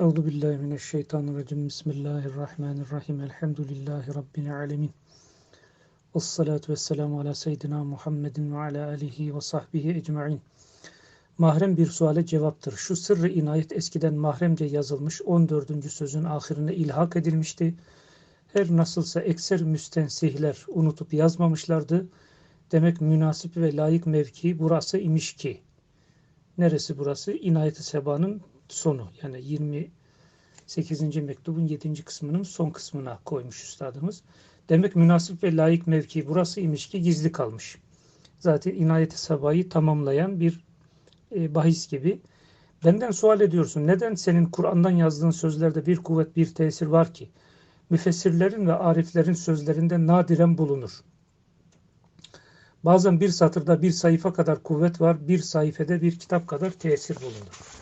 Euzu billahi mineşşeytanirracim. Bismillahirrahmanirrahim. Elhamdülillahi rabbil alamin. Ves salatu vesselamu ala seyyidina Muhammedin ve ala alihi ve sahbihi ecmaîn. Mahrem bir suale cevaptır. Şu sırrı inayet eskiden mahremce yazılmış 14. sözün ahirine ilhak edilmişti. Her nasılsa ekser müstensihler unutup yazmamışlardı. Demek münasip ve layık mevki burası imiş ki. Neresi burası? İnayet-i Seba'nın sonu. Yani 28. mektubun 7. kısmının son kısmına koymuş üstadımız. Demek münasip ve layık mevki burası imiş ki gizli kalmış. Zaten inayet-i Seba'yı tamamlayan bir e, bahis gibi. Benden sual ediyorsun. Neden senin Kur'an'dan yazdığın sözlerde bir kuvvet, bir tesir var ki? Müfessirlerin ve ariflerin sözlerinde nadiren bulunur. Bazen bir satırda bir sayfa kadar kuvvet var, bir sayfede bir kitap kadar tesir bulunur.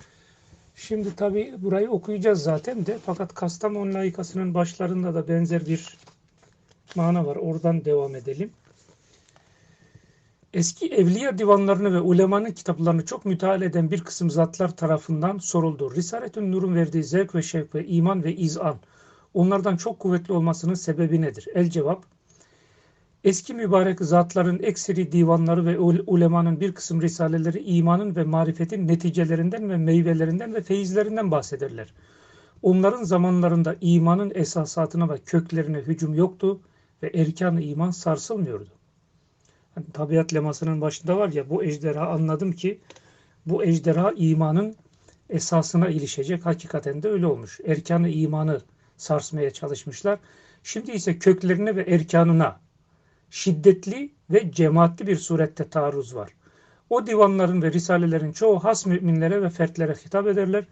Şimdi tabi burayı okuyacağız zaten de fakat Kastamonu layıkasının başlarında da benzer bir mana var. Oradan devam edelim. Eski evliya divanlarını ve ulemanın kitaplarını çok müteala eden bir kısım zatlar tarafından soruldu. Risaletün Nur'un verdiği zevk ve şevk ve iman ve izan onlardan çok kuvvetli olmasının sebebi nedir? El cevap Eski mübarek zatların ekseri divanları ve ulemanın bir kısım risaleleri imanın ve marifetin neticelerinden ve meyvelerinden ve feyizlerinden bahsederler. Onların zamanlarında imanın esasatına ve köklerine hücum yoktu ve erkan-ı iman sarsılmıyordu. Hani tabiat lemasının başında var ya bu ejderha anladım ki bu ejderha imanın esasına ilişecek. Hakikaten de öyle olmuş. Erkanı imanı sarsmaya çalışmışlar. Şimdi ise köklerine ve erkanına şiddetli ve cemaatli bir surette taarruz var. O divanların ve risalelerin çoğu has müminlere ve fertlere hitap ederler.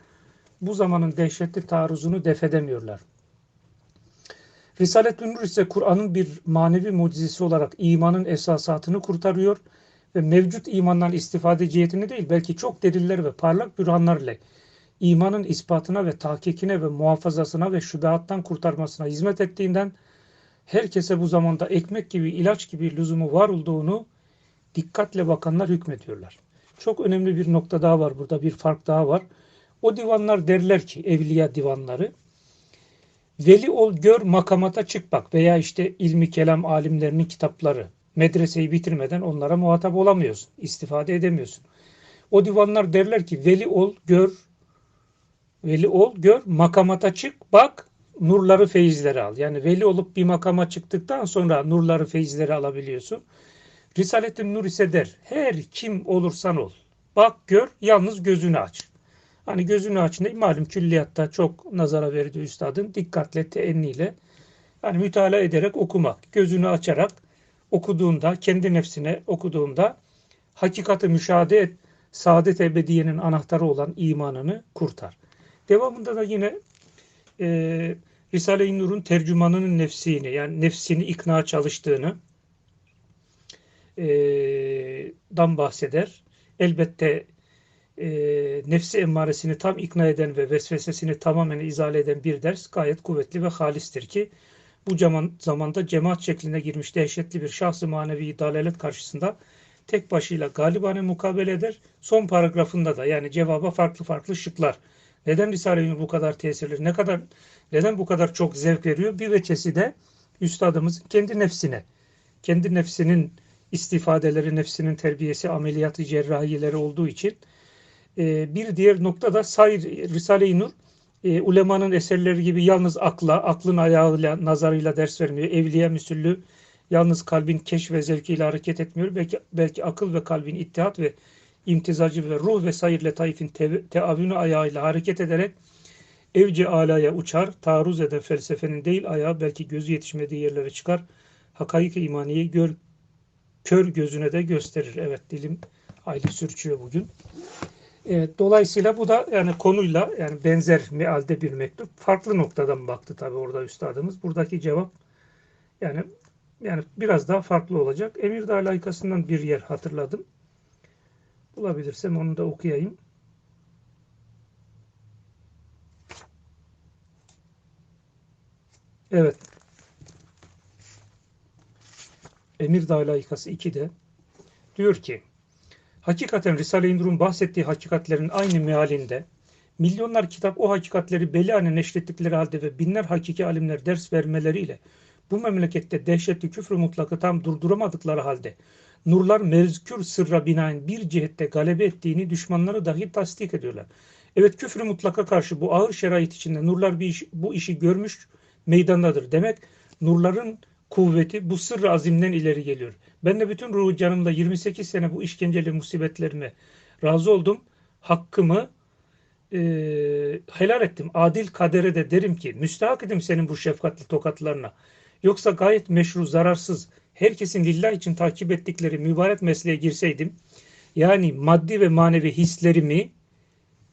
Bu zamanın dehşetli taarruzunu defedemiyorlar. Risalet-ü Nur ise Kur'an'ın bir manevi mucizesi olarak imanın esasatını kurtarıyor ve mevcut imandan istifade cihetini değil belki çok deliller ve parlak bürhanlar ile imanın ispatına ve tahkikine ve muhafazasına ve şübehattan kurtarmasına hizmet ettiğinden herkese bu zamanda ekmek gibi, ilaç gibi lüzumu var olduğunu dikkatle bakanlar hükmediyorlar. Çok önemli bir nokta daha var burada, bir fark daha var. O divanlar derler ki, evliya divanları, veli ol gör makamata çık bak veya işte ilmi kelam alimlerinin kitapları, medreseyi bitirmeden onlara muhatap olamıyorsun, istifade edemiyorsun. O divanlar derler ki veli ol gör, veli ol gör makamata çık bak nurları feyizleri al. Yani veli olup bir makama çıktıktan sonra nurları feyizleri alabiliyorsun. Risalettin Nur ise der. Her kim olursan ol. Bak gör yalnız gözünü aç. Hani gözünü aç ne? Malum külliyatta çok nazara verdi üstadın. Dikkatle, teenniyle yani mütalaa ederek okumak. Gözünü açarak okuduğunda, kendi nefsine okuduğunda hakikati müşahede et. Saadet ebediyenin anahtarı olan imanını kurtar. Devamında da yine e, Risale-i Nur'un tercümanının nefsini yani nefsini ikna çalıştığını e, dan bahseder. Elbette e, nefsi emmaresini tam ikna eden ve vesvesesini tamamen izale eden bir ders gayet kuvvetli ve halistir ki bu zaman, zamanda cemaat şekline girmiş dehşetli bir şahsı manevi dalalet karşısında tek başıyla galibane mukabele eder. Son paragrafında da yani cevaba farklı farklı şıklar neden Risale-i Nur bu kadar tesirli? Ne kadar neden bu kadar çok zevk veriyor? Bir veçesi de üstadımız kendi nefsine, kendi nefsinin istifadeleri, nefsinin terbiyesi, ameliyatı, cerrahiyeleri olduğu için e, bir diğer nokta da sayr Risale-i Nur e, ulemanın eserleri gibi yalnız akla, aklın ayağıyla, nazarıyla ders vermiyor. Evliya müsüllü yalnız kalbin keşf ve zevkiyle hareket etmiyor. Belki, belki akıl ve kalbin ittihat ve imtizacı ve ruh ve sayırle taifin te teavünü ayağıyla hareket ederek evci alaya uçar, taarruz eden felsefenin değil ayağı belki gözü yetişmediği yerlere çıkar. Hakaik imaniyi gör, kör gözüne de gösterir. Evet dilim hayli sürçüyor bugün. Evet, dolayısıyla bu da yani konuyla yani benzer mealde bir mektup. Farklı noktadan baktı tabi orada üstadımız. Buradaki cevap yani yani biraz daha farklı olacak. Emirdağ layıkasından bir yer hatırladım. Bulabilirsem onu da okuyayım. Evet. Emirdağ layıkası 2'de diyor ki Hakikaten Risale-i Nur'un bahsettiği hakikatlerin aynı mealinde Milyonlar kitap o hakikatleri belane neşrettikleri halde ve binler hakiki alimler ders vermeleriyle bu memlekette dehşetli küfrü mutlakı tam durduramadıkları halde nurlar mezkür sırra binaen bir cihette galebe ettiğini düşmanları dahi tasdik ediyorlar. Evet küfrü mutlaka karşı bu ağır şerait içinde nurlar bir iş, bu işi görmüş meydandadır. Demek nurların kuvveti bu sırrı azimden ileri geliyor. Ben de bütün ruhu canımda 28 sene bu işkenceli musibetlerime razı oldum. Hakkımı e, helal ettim. Adil kadere de derim ki müstahak edim senin bu şefkatli tokatlarına. Yoksa gayet meşru, zararsız, herkesin lillah için takip ettikleri mübarek mesleğe girseydim, yani maddi ve manevi hislerimi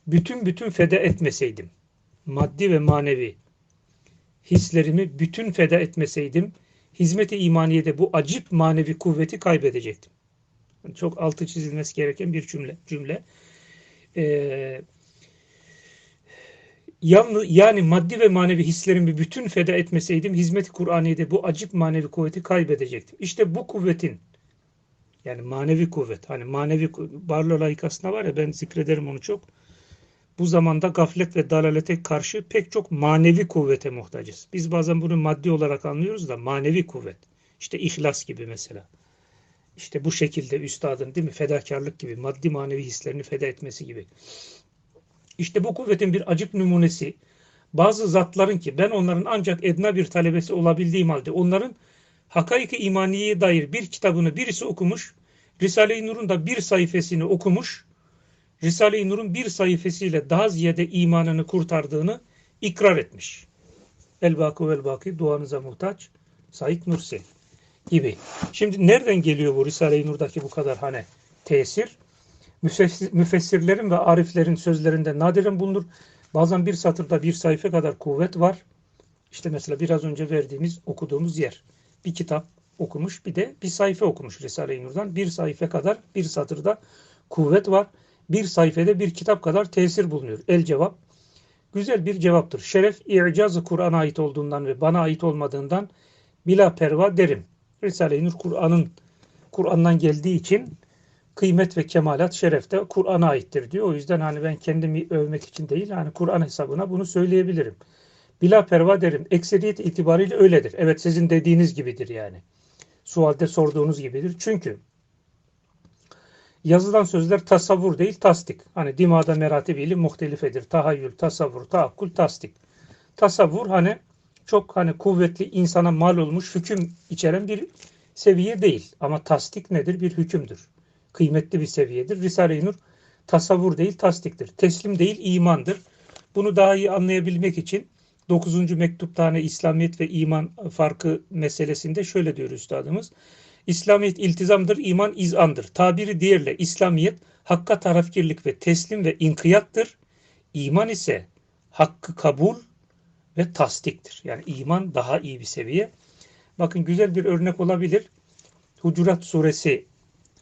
bütün bütün feda etmeseydim, maddi ve manevi hislerimi bütün feda etmeseydim, hizmeti imaniyede bu acip manevi kuvveti kaybedecektim. Çok altı çizilmesi gereken bir cümle. cümle. Ee, yani maddi ve manevi hislerimi bütün feda etmeseydim hizmet-i Kur'aniye'de bu acip manevi kuvveti kaybedecektim. İşte bu kuvvetin yani manevi kuvvet hani manevi Barla layıkasında var ya ben zikrederim onu çok. Bu zamanda gaflet ve dalalete karşı pek çok manevi kuvvete muhtacız. Biz bazen bunu maddi olarak anlıyoruz da manevi kuvvet. İşte ihlas gibi mesela. İşte bu şekilde üstadın değil mi fedakarlık gibi maddi manevi hislerini feda etmesi gibi. İşte bu kuvvetin bir acık numunesi bazı zatların ki ben onların ancak edna bir talebesi olabildiğim halde onların hakaiki imaniyeye dair bir kitabını birisi okumuş, Risale-i Nur'un da bir sayfasını okumuş, Risale-i Nur'un bir sayfasıyla daha ziyade imanını kurtardığını ikrar etmiş. El-Baki vel-Baki duanıza muhtaç Said Nursi gibi. Şimdi nereden geliyor bu Risale-i Nur'daki bu kadar hani tesir? Müfessirlerin ve ariflerin sözlerinde nadiren bulunur. Bazen bir satırda bir sayfa kadar kuvvet var. İşte mesela biraz önce verdiğimiz, okuduğumuz yer. Bir kitap okumuş, bir de bir sayfa okumuş Risale-i Nur'dan. Bir sayfa kadar bir satırda kuvvet var. Bir sayfada bir kitap kadar tesir bulunuyor. El cevap. Güzel bir cevaptır. Şeref, i'cazı Kur'an'a ait olduğundan ve bana ait olmadığından bila perva derim. Risale-i Nur Kur'an'ın Kur'an'dan geldiği için kıymet ve kemalat şeref de Kur'an'a aittir diyor. O yüzden hani ben kendimi övmek için değil hani Kur'an hesabına bunu söyleyebilirim. Bila perva derim. Ekseriyet itibariyle öyledir. Evet sizin dediğiniz gibidir yani. Sualde sorduğunuz gibidir. Çünkü yazılan sözler tasavvur değil tasdik. Hani dimada meratibiyle muhtelifedir. Tahayyül, tasavvur, taakkul, tasdik. Tasavvur hani çok hani kuvvetli insana mal olmuş hüküm içeren bir seviye değil. Ama tasdik nedir? Bir hükümdür kıymetli bir seviyedir. Risale-i Nur tasavvur değil tasdiktir. Teslim değil imandır. Bunu daha iyi anlayabilmek için 9. mektupta hani İslamiyet ve iman farkı meselesinde şöyle diyor üstadımız. İslamiyet iltizamdır, iman izandır. Tabiri diğerle İslamiyet hakka tarafkirlik ve teslim ve inkiyattır. İman ise hakkı kabul ve tasdiktir. Yani iman daha iyi bir seviye. Bakın güzel bir örnek olabilir. Hucurat suresi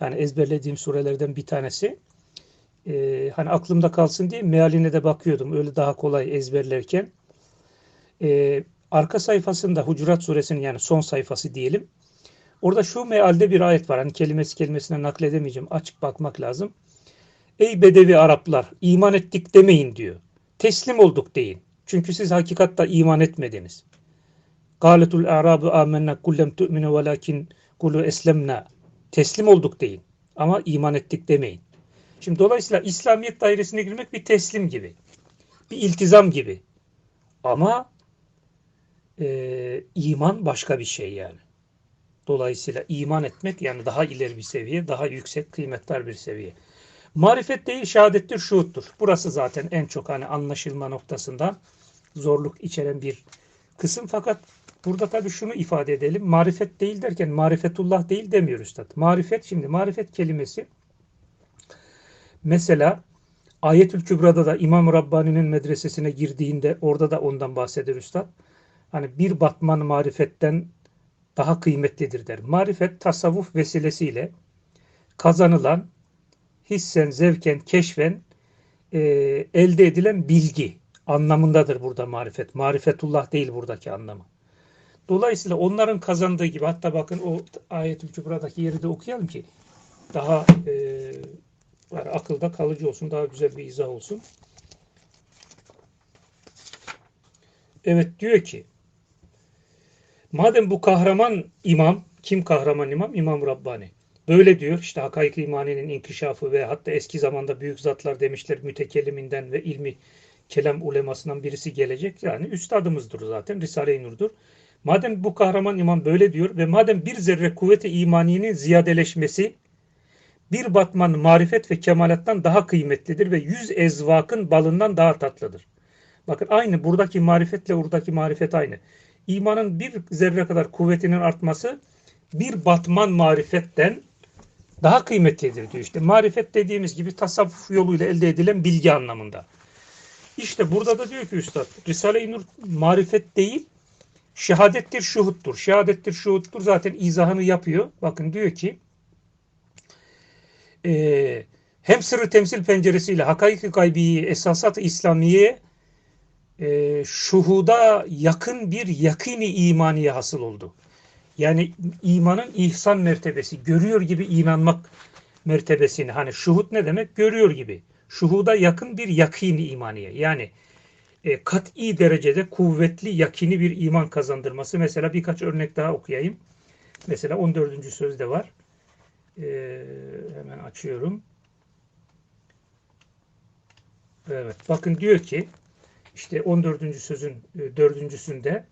yani ezberlediğim surelerden bir tanesi. Ee, hani aklımda kalsın diye mealine de bakıyordum. Öyle daha kolay ezberlerken. Ee, arka sayfasında Hucurat suresinin yani son sayfası diyelim. Orada şu mealde bir ayet var. Hani kelimesi kelimesine nakledemeyeceğim. Açık bakmak lazım. Ey Bedevi Araplar iman ettik demeyin diyor. Teslim olduk deyin. Çünkü siz hakikatta iman etmediniz. Galetul a'rabu amennâ kullem tu'minu velakin kulu eslemna teslim olduk deyin. Ama iman ettik demeyin. Şimdi dolayısıyla İslamiyet dairesine girmek bir teslim gibi. Bir iltizam gibi. Ama e, iman başka bir şey yani. Dolayısıyla iman etmek yani daha ileri bir seviye, daha yüksek kıymetler bir seviye. Marifet değil şehadettir, şuhuttur. Burası zaten en çok hani anlaşılma noktasında zorluk içeren bir kısım. Fakat Burada tabii şunu ifade edelim. Marifet değil derken marifetullah değil demiyor üstad. Marifet şimdi marifet kelimesi mesela Ayetül Kübra'da da İmam Rabbani'nin medresesine girdiğinde orada da ondan bahseder üstad. Hani bir batman marifetten daha kıymetlidir der. Marifet tasavvuf vesilesiyle kazanılan hissen, zevken, keşfen e, elde edilen bilgi anlamındadır burada marifet. Marifetullah değil buradaki anlamı. Dolayısıyla onların kazandığı gibi hatta bakın o ayet-ül kübradaki yeri de okuyalım ki daha e, yani akılda kalıcı olsun, daha güzel bir izah olsun. Evet diyor ki madem bu kahraman imam kim kahraman imam? İmam Rabbani. Böyle diyor işte hakaik imaninin inkişafı ve hatta eski zamanda büyük zatlar demişler mütekelliminden ve ilmi kelam ulemasından birisi gelecek. Yani üstadımızdır zaten Risale-i Nur'dur. Madem bu kahraman imam böyle diyor ve madem bir zerre kuvveti imaniyenin ziyadeleşmesi bir batman marifet ve kemalattan daha kıymetlidir ve yüz ezvakın balından daha tatlıdır. Bakın aynı buradaki marifetle buradaki marifet aynı. İmanın bir zerre kadar kuvvetinin artması bir batman marifetten daha kıymetlidir diyor. İşte marifet dediğimiz gibi tasavvuf yoluyla elde edilen bilgi anlamında. İşte burada da diyor ki Üstad, Risale-i Nur marifet değil, şehadettir, şuhuttur. Şehadettir, şuhuttur zaten izahını yapıyor. Bakın diyor ki, e, hem sırrı temsil penceresiyle hakaiki gaybiyi, esasat-ı İslamiye e, şuhuda yakın bir yakini imaniye hasıl oldu. Yani imanın ihsan mertebesi, görüyor gibi inanmak mertebesini. Hani şuhut ne demek? Görüyor gibi. Şuhuda yakın bir yakini imaniye. Yani e, kat'i derecede kuvvetli yakini bir iman kazandırması. Mesela birkaç örnek daha okuyayım. Mesela 14. sözde var. E, hemen açıyorum. Evet. Bakın diyor ki işte 14. sözün e, dördüncüsünde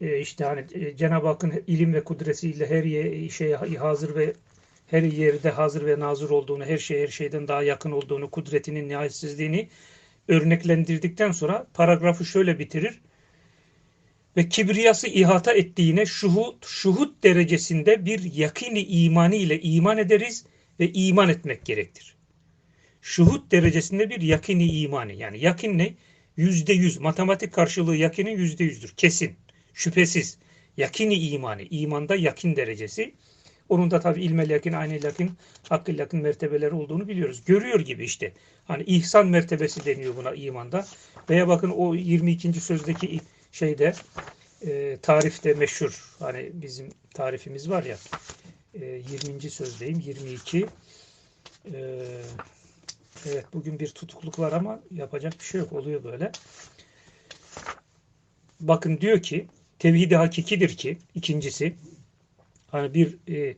e, işte hani e, Cenab-ı Hakk'ın ilim ve kudretiyle her şey hazır ve her yerde hazır ve nazır olduğunu, her şey her şeyden daha yakın olduğunu, kudretinin nihayetsizliğini örneklendirdikten sonra paragrafı şöyle bitirir. Ve kibriyası ihata ettiğine şuhut, şuhut derecesinde bir yakini imani ile iman ederiz ve iman etmek gerektir. Şuhut derecesinde bir yakini imani. Yani yakin ne? Yüzde yüz. Matematik karşılığı yakinin yüzde yüzdür. Kesin. Şüphesiz. Yakini imani. imanda yakin derecesi. Onun da tabi ilmel yakin, aynı yakin, hakkı yakin mertebeleri olduğunu biliyoruz. Görüyor gibi işte. Hani ihsan mertebesi deniyor buna imanda. Veya bakın o 22. sözdeki şeyde e, tarifte meşhur. Hani bizim tarifimiz var ya. E, 20. sözdeyim. 22. E, evet bugün bir tutukluk var ama yapacak bir şey yok. Oluyor böyle. Bakın diyor ki tevhidi hakikidir ki ikincisi hani bir e,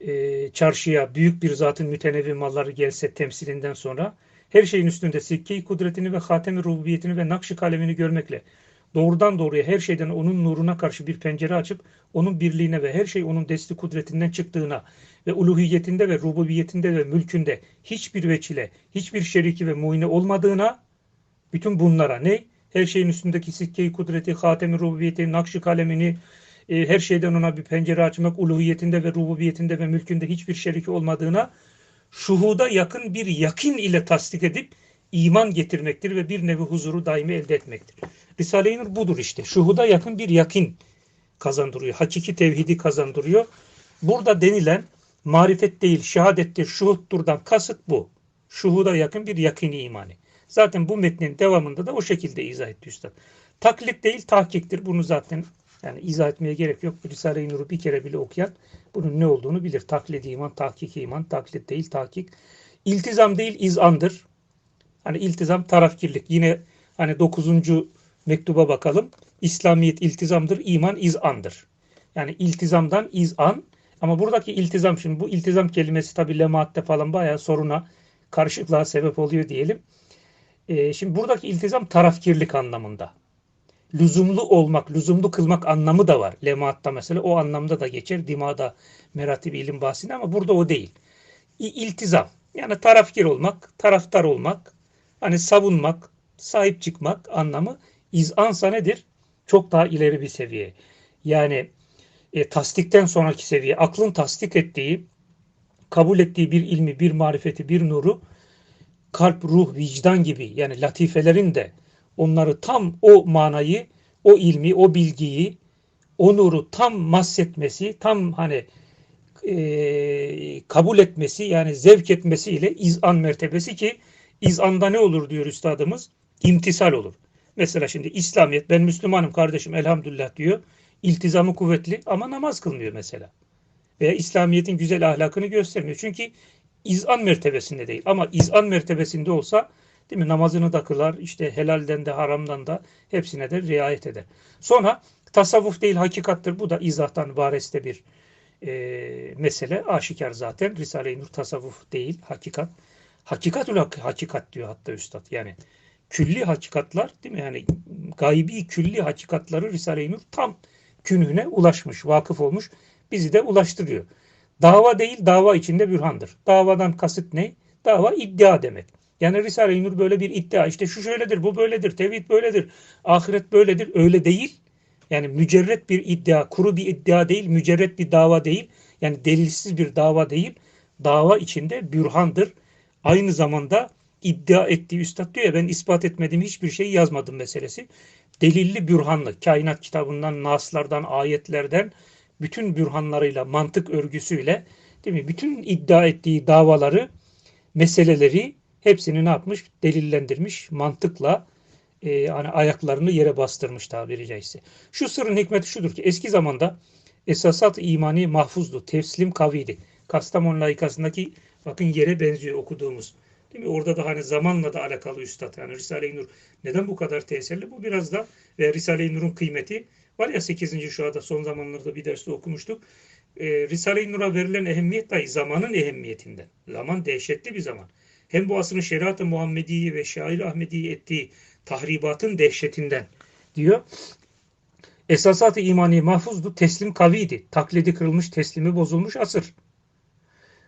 e, çarşıya büyük bir zatın mütenevvi malları gelse temsilinden sonra her şeyin üstünde sikke kudretini ve hatem-i rububiyetini ve nakş kalemini görmekle doğrudan doğruya her şeyden onun nuruna karşı bir pencere açıp onun birliğine ve her şey onun desti kudretinden çıktığına ve uluhiyetinde ve rububiyetinde ve mülkünde hiçbir veçile, hiçbir şeriki ve muine olmadığına bütün bunlara ne? Her şeyin üstündeki sikke kudreti, hatem-i rububiyeti, nakş kalemini, e, her şeyden ona bir pencere açmak, uluhiyetinde ve rububiyetinde ve mülkünde hiçbir şeriki olmadığına şuhuda yakın bir yakin ile tasdik edip iman getirmektir ve bir nevi huzuru daimi elde etmektir. Risale-i Nur budur işte. Şuhuda yakın bir yakin kazandırıyor. Hakiki tevhidi kazandırıyor. Burada denilen marifet değil, şehadettir, şuhutturdan kasıt bu. Şuhuda yakın bir yakini imani. Zaten bu metnin devamında da o şekilde izah etti Üstad. Taklit değil, tahkiktir. Bunu zaten yani izah etmeye gerek yok. Risale-i Nur'u bir kere bile okuyan bunun ne olduğunu bilir. Taklidi iman, tahkik iman, taklit değil, tahkik. İltizam değil, izandır. Hani iltizam tarafkirlik. Yine hani dokuzuncu mektuba bakalım. İslamiyet iltizamdır, iman izandır. Yani iltizamdan izan. Ama buradaki iltizam şimdi bu iltizam kelimesi tabi lemaatte falan bayağı soruna, karışıklığa sebep oluyor diyelim. Ee, şimdi buradaki iltizam tarafkirlik anlamında lüzumlu olmak, lüzumlu kılmak anlamı da var. Lemaatta mesela o anlamda da geçer. Dimada meratib ilim bahsinde ama burada o değil. İltizam. Yani tarafkir olmak, taraftar olmak, hani savunmak, sahip çıkmak anlamı izansa nedir? Çok daha ileri bir seviye. Yani e, tasdikten sonraki seviye, aklın tasdik ettiği, kabul ettiği bir ilmi, bir marifeti, bir nuru kalp, ruh, vicdan gibi yani latifelerin de onları tam o manayı, o ilmi, o bilgiyi, o nuru tam mahsetmesi, tam hani e, kabul etmesi yani zevk etmesiyle izan mertebesi ki izanda ne olur diyor üstadımız? İmtisal olur. Mesela şimdi İslamiyet ben Müslümanım kardeşim elhamdülillah diyor. İltizamı kuvvetli ama namaz kılmıyor mesela. Veya İslamiyet'in güzel ahlakını göstermiyor. Çünkü izan mertebesinde değil. Ama izan mertebesinde olsa Değil mi? Namazını da kılar, işte helalden de haramdan da hepsine de riayet eder. Sonra tasavvuf değil hakikattır. Bu da izahtan vareste bir e, mesele. Aşikar zaten. Risale-i Nur tasavvuf değil, hakikat. Hakikatül hakikat diyor hatta üstad. Yani külli hakikatlar değil mi? Yani gaybi külli hakikatları Risale-i Nur tam künhüne ulaşmış, vakıf olmuş. Bizi de ulaştırıyor. Dava değil, dava içinde bürhandır. Davadan kasıt ne? Dava iddia demek. Yani Risale-i Nur böyle bir iddia. İşte şu şöyledir, bu böyledir, tevhid böyledir, ahiret böyledir. Öyle değil. Yani mücerret bir iddia, kuru bir iddia değil, mücerret bir dava değil. Yani delilsiz bir dava değil. Dava içinde bürhandır. Aynı zamanda iddia ettiği üstad diyor ya ben ispat etmediğim hiçbir şey yazmadım meselesi. Delilli bürhanlı, kainat kitabından, naslardan, ayetlerden, bütün bürhanlarıyla, mantık örgüsüyle değil mi? Bütün iddia ettiği davaları, meseleleri hepsini ne yapmış? Delillendirmiş, mantıkla e, hani ayaklarını yere bastırmış tabiri caizse. Şu sırrın hikmeti şudur ki eski zamanda esasat imani mahfuzdu, tefslim kaviydi. Kastamonu layıkasındaki bakın yere benziyor okuduğumuz. Değil mi? Orada da hani zamanla da alakalı üstad. Yani Risale-i Nur neden bu kadar tesirli? Bu biraz da ve Risale-i Nur'un kıymeti var ya 8. şuada son zamanlarda bir derste okumuştuk. Ee, Risale-i Nur'a verilen ehemmiyet dahi zamanın ehemmiyetinden. Zaman dehşetli bir zaman. Hem bu asrın şeriat-ı Muhammedi'yi ve şair Ahmedi'yi ettiği tahribatın dehşetinden diyor. Esasat-ı imani mahfuzdu, teslim kaviydi. Taklidi kırılmış, teslimi bozulmuş asır.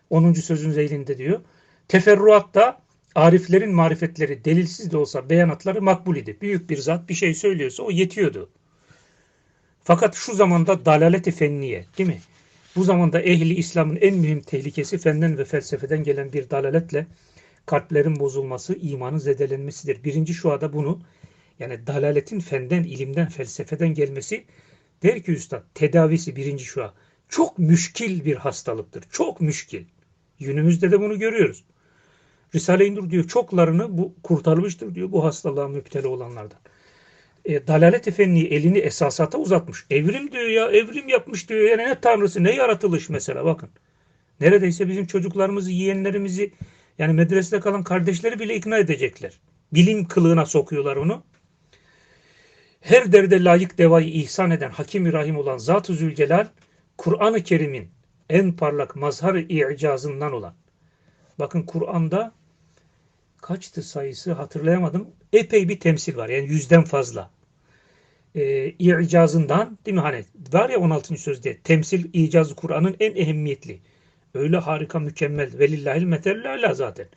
10. sözün zeylinde diyor. Teferruatta ariflerin marifetleri delilsiz de olsa beyanatları makbul idi. Büyük bir zat bir şey söylüyorsa o yetiyordu. Fakat şu zamanda dalaleti fenniye değil mi? Bu zamanda ehli İslam'ın en mühim tehlikesi fenden ve felsefeden gelen bir dalaletle kalplerin bozulması, imanın zedelenmesidir. Birinci şuada bunu yani dalaletin fenden, ilimden, felsefeden gelmesi der ki üstad tedavisi birinci şua çok müşkil bir hastalıktır. Çok müşkil. Günümüzde de bunu görüyoruz. Risale-i Nur diyor çoklarını bu kurtarmıştır diyor bu hastalığa müptela olanlardan. E, Dalalet Efendi elini esasata uzatmış. Evrim diyor ya evrim yapmış diyor. Yani ne tanrısı ne yaratılış mesela bakın. Neredeyse bizim çocuklarımızı yeğenlerimizi yani medresede kalan kardeşleri bile ikna edecekler. Bilim kılığına sokuyorlar onu. Her derde layık devayı ihsan eden Hakim-i Rahim olan Zat-ı Zülcelal Kur'an-ı Kerim'in en parlak mazhar-ı i'cazından olan. Bakın Kur'an'da kaçtı sayısı hatırlayamadım. Epey bir temsil var. Yani yüzden fazla. Ee, icazından değil mi hani var ya 16. sözde temsil icazı Kur'an'ın en ehemmiyetli. Öyle harika mükemmel. Velillahil metellâlâ zaten.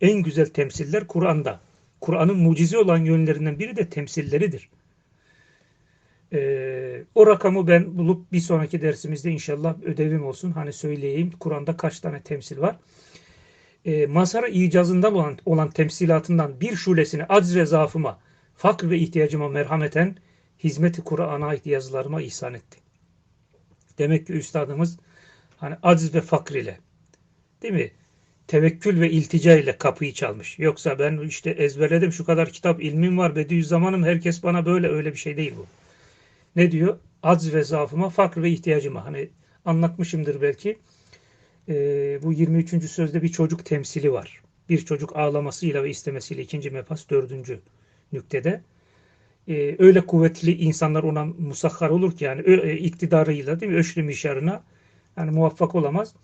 En güzel temsiller Kur'an'da. Kur'an'ın mucize olan yönlerinden biri de temsilleridir. Ee, o rakamı ben bulup bir sonraki dersimizde inşallah ödevim olsun. Hani söyleyeyim Kur'an'da kaç tane temsil var e, mazhara icazından olan, olan temsilatından bir şulesini acz ve zaafıma, fakr ve ihtiyacıma merhameten, hizmeti Kur'an'a ait yazılarıma ihsan etti. Demek ki üstadımız hani acz ve fakr ile değil mi? Tevekkül ve iltica ile kapıyı çalmış. Yoksa ben işte ezberledim şu kadar kitap ilmim var Bediüzzamanım herkes bana böyle öyle bir şey değil bu. Ne diyor? Acz ve zaafıma, fakr ve ihtiyacıma. Hani anlatmışımdır belki e, bu 23. sözde bir çocuk temsili var. Bir çocuk ağlamasıyla ve istemesiyle ikinci mefas dördüncü nüktede. E, öyle kuvvetli insanlar ona musakhar olur ki yani e, iktidarıyla değil mi? Öşrü mişarına yani muvaffak olamaz.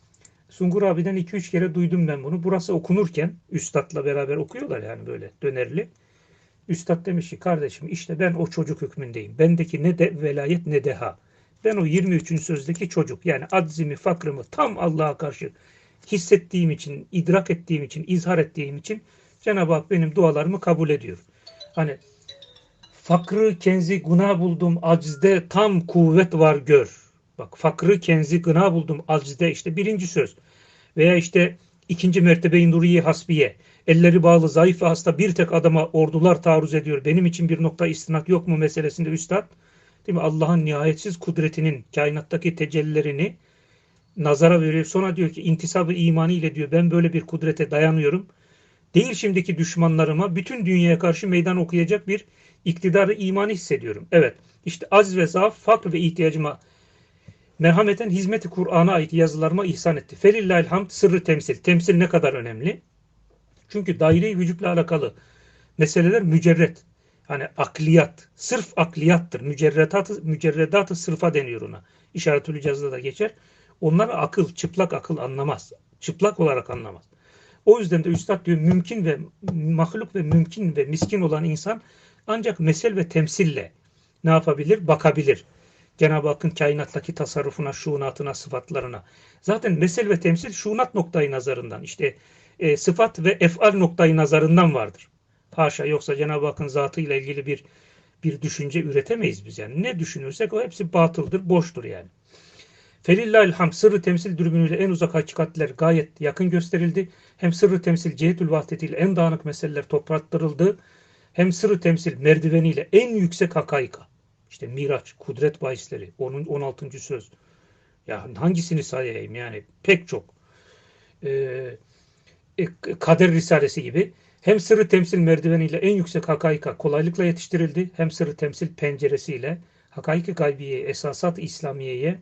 Sungur abiden 2-3 kere duydum ben bunu. Burası okunurken üstadla beraber okuyorlar yani böyle dönerli. Üstad demiş ki kardeşim işte ben o çocuk hükmündeyim. Bendeki ne de velayet ne deha. Ben o 23. sözdeki çocuk yani aczimi, fakrımı tam Allah'a karşı hissettiğim için, idrak ettiğim için, izhar ettiğim için Cenab-ı Hak benim dualarımı kabul ediyor. Hani fakrı kenzi guna buldum acizde tam kuvvet var gör. Bak fakrı kenzi gına buldum acizde işte birinci söz. Veya işte ikinci mertebeyi nuriye hasbiye. Elleri bağlı zayıf ve hasta bir tek adama ordular taarruz ediyor. Benim için bir nokta istinat yok mu meselesinde üstad Değil mi? Allah'ın nihayetsiz kudretinin kainattaki tecellilerini nazara veriyor. Sonra diyor ki intisabı imani ile diyor ben böyle bir kudrete dayanıyorum. Değil şimdiki düşmanlarıma bütün dünyaya karşı meydan okuyacak bir iktidarı imani hissediyorum. Evet işte aziz ve zaaf, fakr ve ihtiyacıma merhameten hizmeti Kur'an'a ait yazılarıma ihsan etti. Felillahilhamd sırrı temsil. Temsil ne kadar önemli? Çünkü daire-i vücutla alakalı meseleler mücerret. Yani akliyat, sırf akliyattır. Mücerredatı, mücerredatı sırfa deniyor ona. İşaretül cazda da geçer. Onlar akıl, çıplak akıl anlamaz. Çıplak olarak anlamaz. O yüzden de Üstad diyor mümkün ve mahluk ve mümkün ve miskin olan insan ancak mesel ve temsille ne yapabilir? Bakabilir. Cenab-ı Hakk'ın kainattaki tasarrufuna, şuunatına, sıfatlarına. Zaten mesel ve temsil şuunat noktayı nazarından işte e, sıfat ve efal noktayı nazarından vardır. Haşa yoksa Cenab-ı Hakk'ın zatıyla ilgili bir bir düşünce üretemeyiz biz yani. Ne düşünürsek o hepsi batıldır, boştur yani. Felillahil ham sırrı temsil dürbünüyle en uzak hakikatler gayet yakın gösterildi. Hem sırrı temsil cihetül vahdetiyle en dağınık meseleler toprattırıldı. Hem sırrı temsil merdiveniyle en yüksek hakaika. İşte Miraç, kudret bahisleri, onun 16. söz. Ya hangisini sayayım yani pek çok. Ee, Kader Risalesi gibi hem sırrı temsil merdiveniyle en yüksek hakaika kolaylıkla yetiştirildi. Hem sırrı temsil penceresiyle hakaiki gaybiye, esasat İslamiye'ye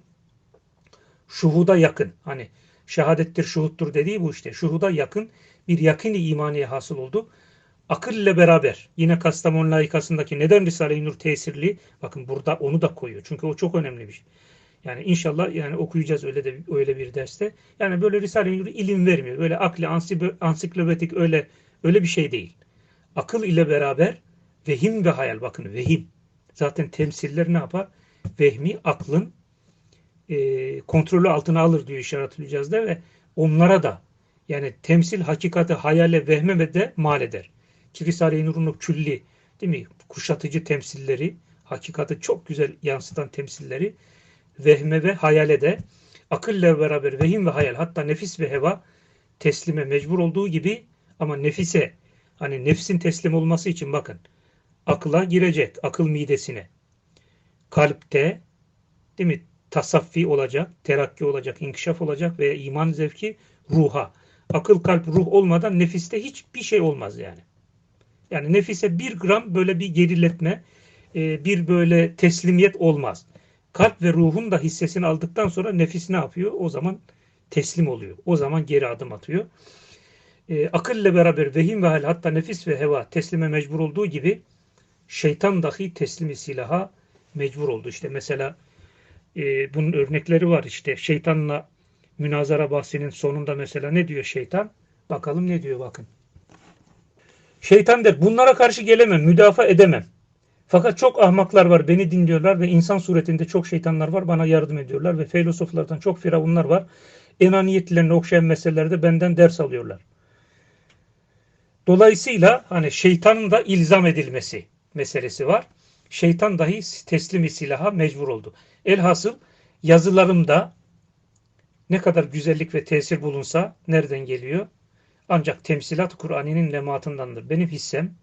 şuhuda yakın. Hani şehadettir, şuhuttur dediği bu işte. Şuhuda yakın bir yakini imaniye hasıl oldu. Akıl ile beraber yine Kastamonu layıkasındaki neden Risale-i Nur tesirli? Bakın burada onu da koyuyor. Çünkü o çok önemli bir şey. Yani inşallah yani okuyacağız öyle de öyle bir derste. Yani böyle Risale-i Nur ilim vermiyor. Böyle akli ansiklopedik öyle öyle bir şey değil. Akıl ile beraber vehim ve hayal bakın vehim. Zaten temsiller ne yapar? Vehmi aklın e, kontrolü altına alır diyor işaretli cihazda ve onlara da yani temsil hakikati hayale vehme ve de mal eder. Ki Risale-i külli değil mi? Kuşatıcı temsilleri, hakikati çok güzel yansıtan temsilleri vehme ve hayale de akılla beraber vehim ve hayal hatta nefis ve heva teslime mecbur olduğu gibi ama nefise hani nefsin teslim olması için bakın akla girecek akıl midesine kalpte değil mi tasaffi olacak, terakki olacak, inkişaf olacak veya iman zevki ruha. Akıl, kalp, ruh olmadan nefiste hiçbir şey olmaz yani. Yani nefise bir gram böyle bir geriletme, e, bir böyle teslimiyet olmaz. Kalp ve ruhun da hissesini aldıktan sonra nefis ne yapıyor? O zaman teslim oluyor. O zaman geri adım atıyor. E, akılle beraber vehim ve hal hatta nefis ve heva teslime mecbur olduğu gibi şeytan dahi teslimi silaha mecbur oldu. İşte mesela e, bunun örnekleri var işte. Şeytanla münazara bahsinin sonunda mesela ne diyor şeytan? Bakalım ne diyor bakın. Şeytan der bunlara karşı gelemem, müdafaa edemem. Fakat çok ahmaklar var beni dinliyorlar ve insan suretinde çok şeytanlar var bana yardım ediyorlar ve filozoflardan çok firavunlar var. Enaniyetlerini okşayan meselelerde benden ders alıyorlar. Dolayısıyla hani şeytanın da ilzam edilmesi meselesi var. Şeytan dahi teslimi silaha mecbur oldu. Elhasıl yazılarımda ne kadar güzellik ve tesir bulunsa nereden geliyor? Ancak temsilat Kur'an'ın lematındandır. Benim hissem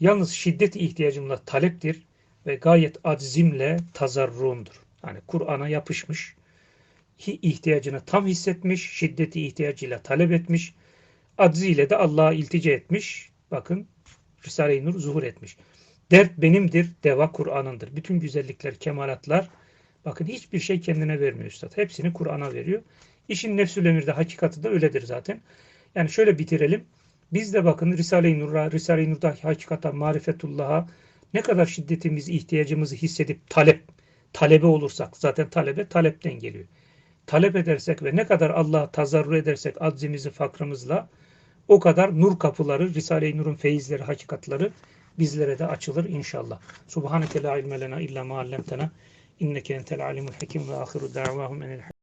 yalnız şiddet ihtiyacımla taleptir ve gayet aczimle tazarruğumdur. Yani Kur'an'a yapışmış, ihtiyacını tam hissetmiş, şiddeti ihtiyacıyla talep etmiş, acziyle de Allah'a iltica etmiş. Bakın Risale-i Nur zuhur etmiş. Dert benimdir, deva Kur'an'ındır. Bütün güzellikler, kemalatlar bakın hiçbir şey kendine vermiyor Üstad. Hepsini Kur'an'a veriyor. İşin nefsül emirde hakikati de öyledir zaten. Yani şöyle bitirelim. Biz de bakın Risale-i Nur'a, Risale-i Nur'daki hakikata, marifetullah'a ne kadar şiddetimizi, ihtiyacımızı hissedip talep, talebe olursak, zaten talebe talepten geliyor. Talep edersek ve ne kadar Allah'a tazarru edersek aczimizi, fakrımızla o kadar nur kapıları, Risale-i Nur'un feyizleri, hakikatları bizlere de açılır inşallah. Subhaneke la ilme lena illa ma allamtena inneke entel alimul hakim ve ahiru da'vahum enel